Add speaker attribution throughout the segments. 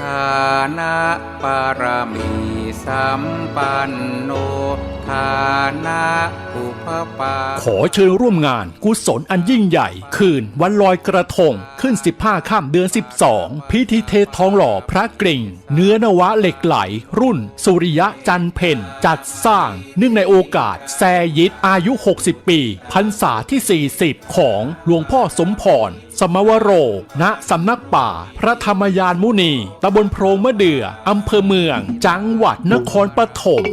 Speaker 1: ฐานะปารมีสัมปันโนฐานะอุปปา
Speaker 2: ขอเชิญร่วมงานกุศลอันยิ่งใหญ่ คืนวันลอยกระทง ขึ้น 15ข้ามเดือน 12 พิธีเททองหล่อพระกริ่ง เนื้อนวะเหล็กไหล รุ่น สุริยะจันเพ็ญจัดสร้างเนื่องในโอกาสแซยิดอายุ 60 ปีพรรษาที่ 40 ของหลวงพ่อสมพรสมวโร ณ สำนักป่า พระธรรมยานมุนี ตำบลโพรงมะเดื่อ อำเภอเมือง จังหวัดนครปฐม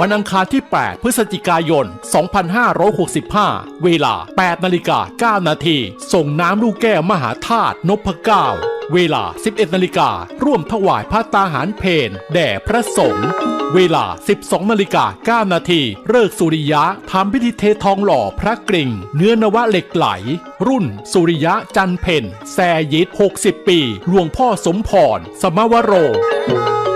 Speaker 2: วันอังคารที่ 8 พฤศจิกายน 2565 เวลา 8 นาฬิกา 9 นาที ส่งน้ำลูกแก้วมหาธาตุนพเก้า เวลา 11 นาฬิการ่วมถวายพระตาหารเพนแด่พระสงฆ์ เวลา 12 นาฬิกา 9 นาทีเลิกสุริยะทำพิธีเททองหล่อพระกริ่ง เนื้อนวะเหล็กไหล รุ่น สุริยะจันเพนแซยิด60 ปี หลวงพ่อสมพร สมวโร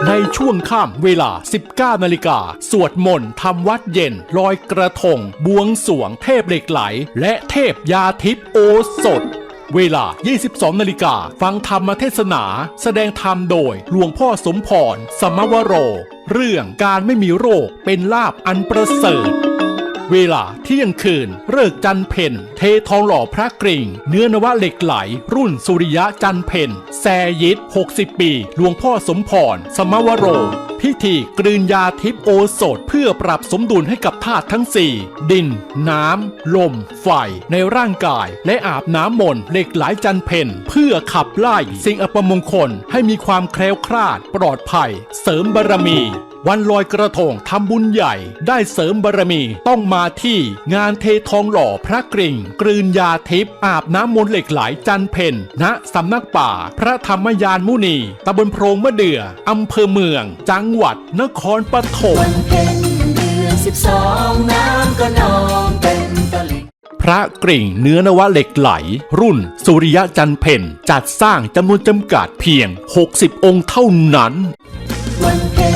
Speaker 2: ในช่วงข้ามเวลา 19 นาฬิกา สวดมนต์ทำวัดเย็น ลอยกระทง บวงสวงเทพเหล็กไหล และเทพยาทิพโอสถ เวลา 22 นาฬิกา ฟังธรรมเทศนา แสดงธรรมโดยหลวงพ่อสมพร สมวโร เรื่องการไม่มีโรคเป็นลาบอันประเสริฐ เวลาเที่ยงคืนเลิกจันเพนเททองหล่อพระกริ่ง เนื้อนวะเหล็กไหล รุ่นสุริยะจันเพนแซยิด60 ปี หลวงพ่อสมพร สมวโร พิธีกลืนยาทิพโอโสถเพื่อปรับสมดุลให้กับธาตุทั้ง 4 ดิน น้ำ ลม ไฟ ในร่างกายและอาบน้ำมนต์เหล็กไหลจันเพนเพื่อขับไล่สิ่งอัปมงคลให้มีความแคล้วคลาดปลอดภัย เสริมบารมี วันลอยกระทงทำบุญใหญ่ได้เสริมบารมีต้องมาที่งานเททองหล่อพระกริ่ง กลืนยาทิพย์อาบน้ำมนต์เหล็กไหลจันเพนณสำนักป่า พระธรรมยานมุนีตำบลโพรงมะเดื่ออำเภอเมือง จังหวัดนครปฐม
Speaker 3: วันเพ็ญเดือนสิบสองน้ำก็นองเต็มตลิ่ง
Speaker 2: พระกริ่งเนื้อนวะเหล็กไหล รุ่น สุริยะจันเพนจัดสร้างจำนวนจำกัดเพียง 60 องค์เท่านั้น
Speaker 3: วันเพ็ญเดือน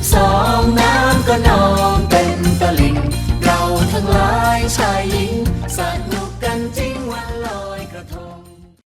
Speaker 3: สิบสองน้ำก็นองเป็นตลิ่งเราทั้งหลายชายหญิงสาดน้